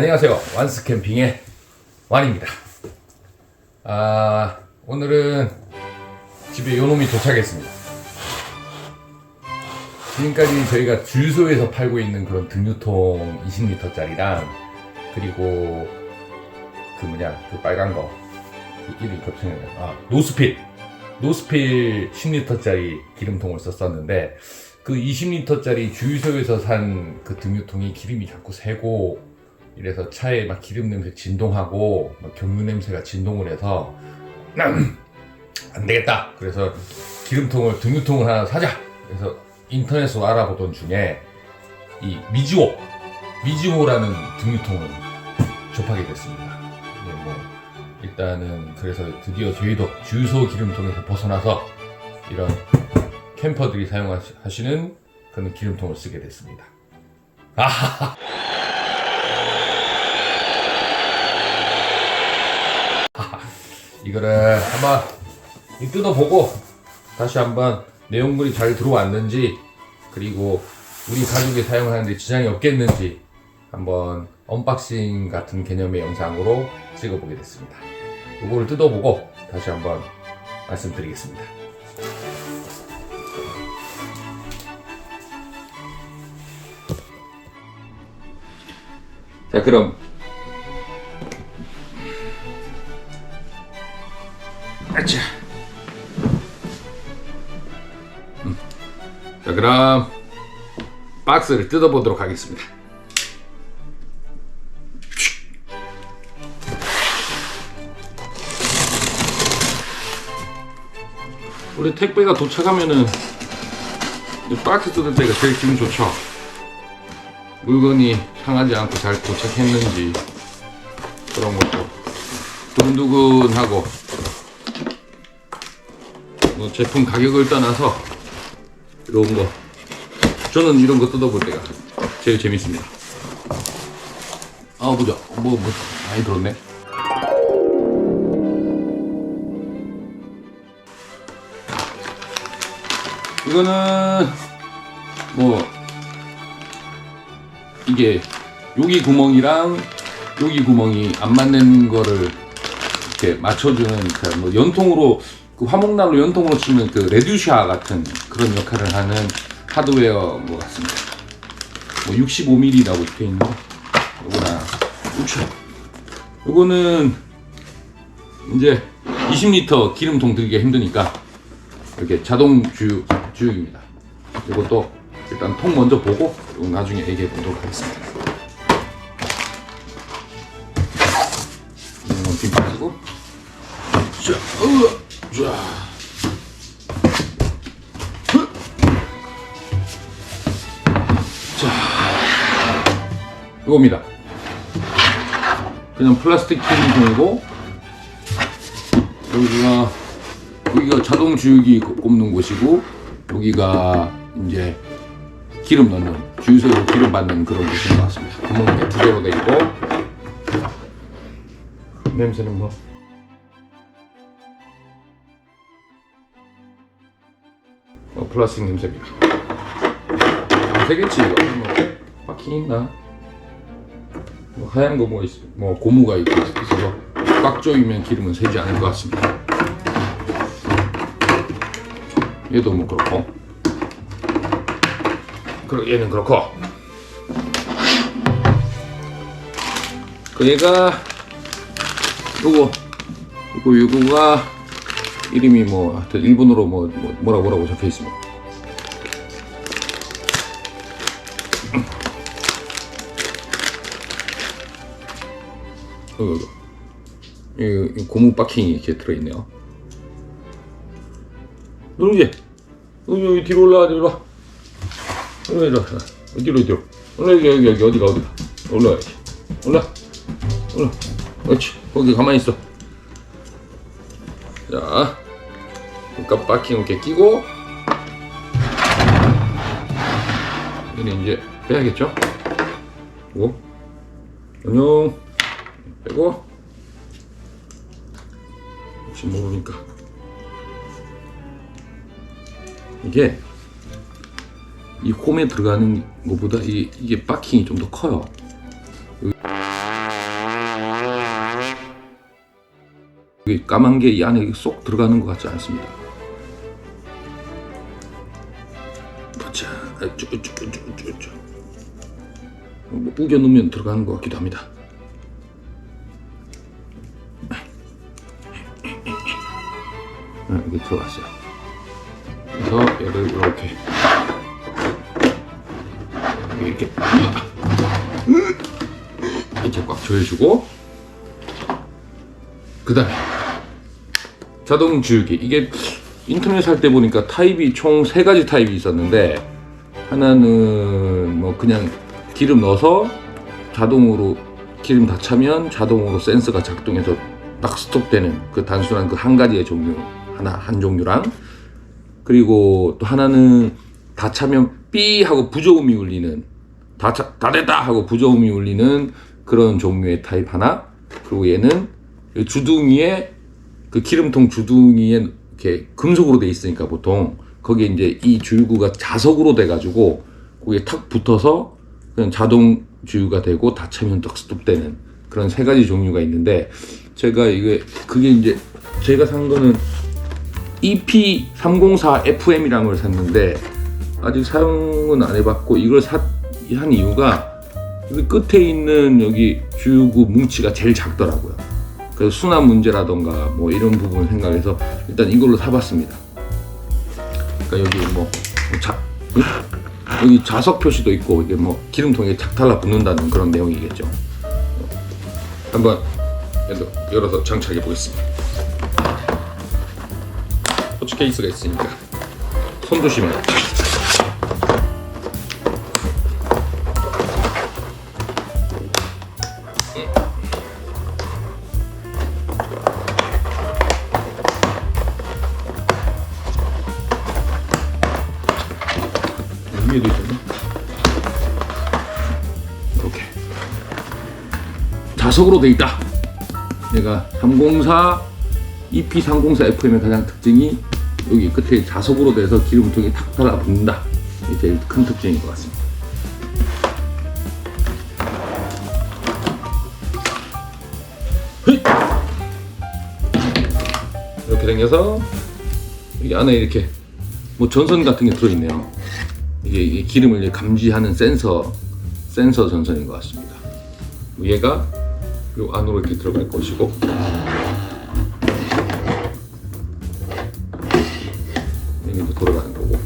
안녕하세요. 완스 캠핑의 완입니다. 아, 오늘은 집에 요놈이 도착했습니다. 지금까지 저희가 주유소에서 팔고 있는 그런 등유통 20리터짜리랑 그리고 그 뭐냐 그 빨간 거 갑자기 생각나. 아 노스필 노스필 10리터짜리 기름통을 썼었는데 그 20리터짜리 주유소에서 산 그 등유통이 기름이 자꾸 새고 이래서 차에 막 기름 냄새 진동하고 막 경유 냄새가 진동을 해서 안 되겠다. 그래서 기름통을 등유통을 하나 사자. 그래서 인터넷으로 알아보던 중에 이 미즈오 미즈오라는 등유통을 접하게 됐습니다. 예, 뭐 일단은 그래서 드디어 저희도 주유소 기름통에서 벗어나서 이런 캠퍼들이 사용하시는 그런 기름통을 쓰게 됐습니다. 아하하. 이거를 한번 뜯어보고 다시 한번 내용물이 잘 들어왔는지 그리고 우리 가족이 사용하는데 지장이 없겠는지 한번 언박싱 같은 개념의 영상으로 찍어보게 됐습니다. 이거를 뜯어보고 다시 한번 말씀드리겠습니다. 자 그럼 아차. 음. 자 그럼 박스를 뜯어보도록 하겠습니다. 원래 택배가 도착하면은 이 박스 뜯을 때가 제일 기분 좋죠. 물건이 상하지 않고 잘 도착했는지 그런 것도 두근두근하고 뭐 제품 가격을 떠나서 이런 거 저는 이런 거 뜯어볼 때가 제일 재밌습니다. 아 보자 뭐 뭐 많이 들었네. 이거는 뭐 이게 여기 구멍이랑 여기 구멍이 안 맞는 거를 이렇게 맞춰주는 그뭐 연통으로 그 화목난로 연통으로 치면 그 레듀샤 같은 그런 역할을 하는 하드웨어 뭐 같습니다. 뭐 65mm라고 적혀 있는 요거나 우차 요거는 이제 20리터 기름통 들기가 힘드니까 이렇게 자동 주유 주유기입니다. 이것도 일단 통 먼저 보고 나중에 얘기해 보도록 하겠습니다. 이건 뒷 빠지고 자, 으, 자. 흐. 자, 이겁니다. 그냥 플라스틱 기름통이고 여기가 여기가 자동 주유기 꼽는 곳이고 여기가 이제 기름 넣는 주유소에서 기름 받는 그런 곳인 것 같습니다. 구멍이 두 개로 돼 있고 냄새는 뭐 어, 플라스틱 냄새입니다. 안 되겠지 이거 뭐 바퀴 있나? 뭐 하얀 거뭐 있, 뭐 고무가 있고 있어서 꽉 조이면 기름은 새지 않을 것 같습니다. 얘도 뭐 그렇고 그리고 얘는 그렇고 그 얘가 요거 요거 요거가 이름이 뭐 하여튼 일본어로 뭐, 뭐 뭐라 뭐라고 적혀 있습니다. 이거 이, 이 고무 바킹이 이렇게 들어있네요. 누룽지! 여기 뒤로 올라와 뒤로 올라 올라 올라 뒤로 뒤로. 올라 여기 여기 여기. 어디가 어디가? 올라와야지 올라 올라 그렇지. 거기 가만히 있어. 자 그러니까 바킹 이렇게 끼고 얘는 이제 빼야겠죠? 오, 안녕. 빼고 혹시 모르니까. 이게 이 홈에 들어가는 것보다 이, 이게 바킹이 좀 더 커요. 여기 까만 게 이 안에 쏙 들어가는 것 같지 않습니다. 뭐 우겨 넣으면 들어가는 것 같기도 합니다. 네, 여기 들어갔어요. 그래서 얘를 이렇게 이렇게 이렇게 꽉 조여주고 그 다음에 자동 지우기 이게 인터넷 살 때 보니까 타입이 총 세 가지 타입이 있었는데 하나는 뭐 그냥 기름 넣어서 자동으로 기름 다 차면 자동으로 센서가 작동해서 딱 스톱되는 그 단순한 그 한 가지의 종류 하나 한 종류랑. 그리고 또 하나는 다 차면 삐 하고 부조음이 울리는 다, 차, 다 됐다 하고 부조음이 울리는 그런 종류의 타입 하나. 그리고 얘는 이 주둥이에 그 기름통 주둥이에 이렇게 금속으로 돼 있으니까 보통. 거기에 이제 이 줄구가 자석으로 돼 가지고 거기에 탁 붙어서 그냥 자동 주유가 되고 다 차면 딱 스톱되는 그런 세 가지 종류가 있는데 제가 이게 그게 이제 제가 산 거는 EP304FM이라는 걸 샀는데 아직 사용은 안 해봤고 이걸 사, 한 이유가 끝에 있는 여기 주유구 뭉치가 제일 작더라고요. 그래서 수납 문제라던가 뭐 이런 부분 생각해서 일단 이걸로 사봤습니다. 그러니까 여기 뭐 자, 여기 자석 표시도 있고 이게 뭐 기름통에 착 달라 붙는다는 그런 내용이겠죠. 한번 열어서 장착해 보겠습니다. 터치 케이스가 있으니까 손 조심해. 위 자석으로 돼 있다. 얘가 304 EP304 FM의 가장 특징이 여기 끝에 자석으로 돼서 기름 통이 탁 달라붙는다. 이게 제일 큰 특징인 것 같습니다. 이렇게 생겨서 이 안에 이렇게 뭐 전선 같은 게 들어있네요. 이게, 이게 기름을 감지하는 센서 센서 전선인 것 같습니다. 얘가 요 안으로 이렇게 들어갈 것이고 여기도 돌아가는 거고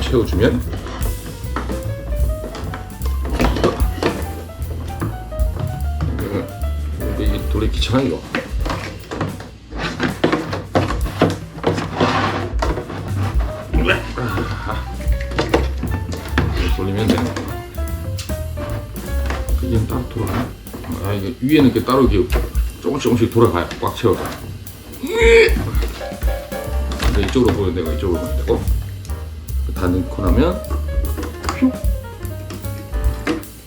채워주면 이게 돌리 귀찮아 이거 이게 위에는 이렇게 따로 이렇게 조금씩 조금씩 돌아가요 꽉 채워서 근데 이쪽으로 보면 되고 이쪽으로 보면 되고 다 넣고 나면 퓨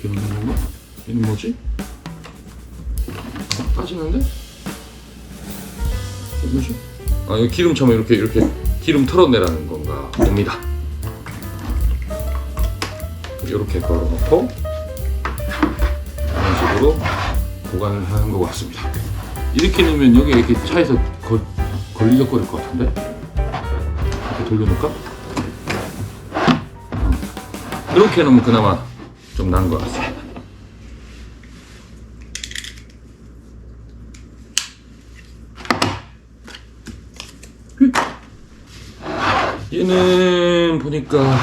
이렇게 넣는 건가? 얘는 뭐지? 빠지는데? 이게 뭐지? 아 이거 기름 차면 이렇게 이렇게 기름 털어내라는 건가 봅니다 이렇게 걸어놓고 이런 식으로 보관을 하는 것 같습니다 이렇게 넣으면 여기 이렇게 차에서 거, 걸리적거릴 것 같은데 이렇게 돌려놓을까? 음. 이렇게 놓으면 그나마 좀 나은 것 같습니다 얘는 보니까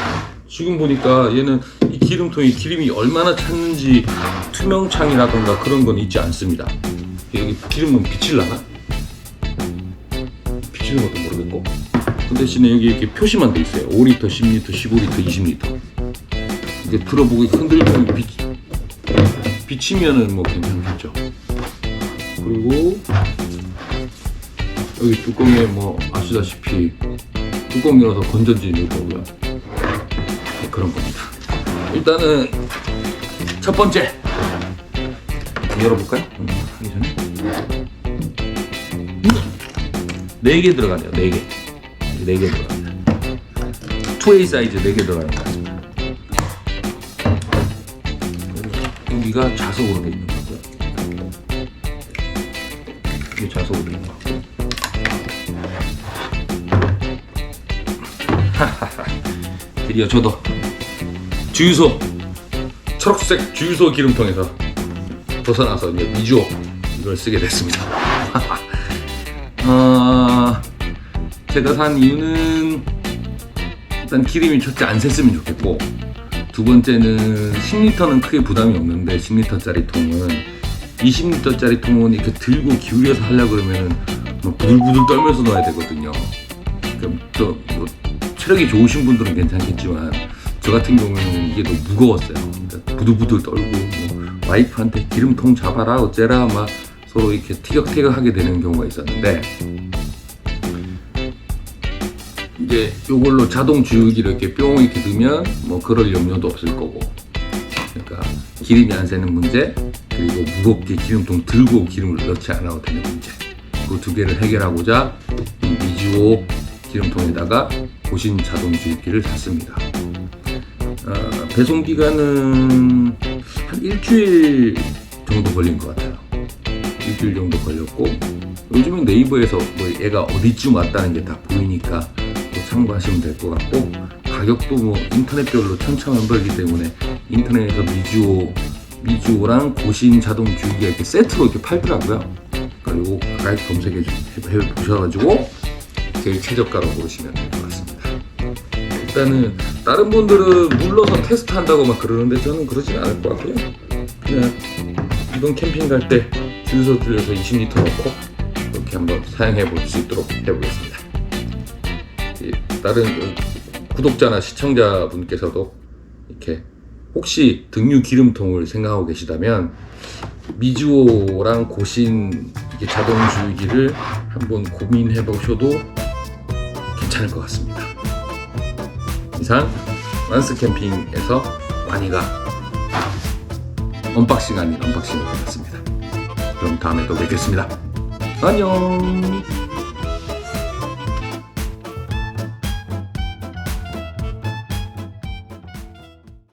지금 보니까 얘는 이 기름통이 기름이 얼마나 찼는지 투명창이라던가 그런 건 있지 않습니다. 여기 기름은 비칠라나? 비치는 것도 모르겠고 그 대신에 여기 이렇게 표시만 돼 있어요. 5리터, 10리터, 15리터, 20리터. 이게 들어보고 흔들면 비, 비치면은 뭐 괜찮겠죠. 그리고 여기 뚜껑에 뭐 아시다시피 뚜껑 열어서 건전지 넣고요. 네, 그런 겁니다. 일단은 첫 번째 열어볼까요? 음, 하기 전에 네 개 들어가네요. 네 개, 네 개 들어갑니다. 2A 사이즈 네 개 들어가는 것. 여기가 자석으로 되어 있는 거고요. 이게 자석으로 된 거. 드디어 저도 주유소 초록색 주유소 기름통에서 벗어나서 이제 미주오 이걸 쓰게 됐습니다. 어, 제가 산 이유는 일단 기름이 첫째 안 샜으면 좋겠고 두 번째는 10리터는 크게 부담이 없는데 10리터짜리 통은 20리터짜리 통은 이렇게 들고 기울여서 하려 그러면 뭐 부들부들 떨면서 넣어야 되거든요. 그러니까 또 뭐 체력이 좋으신 분들은 괜찮겠지만 저 같은 경우에는 이게 너무 무거웠어요. 그러니까 부들부들 떨고 뭐 와이프한테 기름통 잡아라 어째라 막 서로 이렇게 티격태격하게 되는 경우가 있었는데 이제 요걸로 자동 주유기를 이렇게 뿅 이렇게 넣으면 뭐 그럴 염려도 없을 거고 그러니까 기름이 안 새는 문제 그리고 무겁게 기름통 들고 기름을 넣지 않아도 되는 문제 그 두 개를 해결하고자 이 미주오 기름통에다가 고신 자동 주유기를 샀습니다. 어, 배송 기간은 한 일주일 정도 걸린 것 같아요. 일주일 정도 걸렸고 요즘은 네이버에서 뭐 얘가 어디쯤 왔다는 게 다 보이니까 또 참고하시면 될 것 같고 가격도 뭐 인터넷별로 천차만별이기 때문에 인터넷에서 미주오 미주오랑 고신 자동 주유기가 이렇게 세트로 이렇게 팔더라고요. 그리고 가격 검색해 주- 해 보셔가지고 제일 최저가로 고르시면 될 것 같습니다. 일단은 다른 분들은 물러서 테스트한다고 막 그러는데 저는 그러진 않을 것 같고요. 그냥 이번 캠핑 갈 때 주유소 들려서 20리터 넣고 이렇게 한번 사용해 볼 수 있도록 해보겠습니다. 이 다른 구독자나 시청자분께서도 이렇게 혹시 등유 기름통을 생각하고 계시다면 미주오랑 고신 이게 자동 주유기를 한번 고민해 보셔도 괜찮을 것 같습니다. 이상 완스 캠핑에서 와니가 언박싱 아닌 언박싱을 해봤습니다. 그럼 다음에 또 뵙겠습니다. 안녕.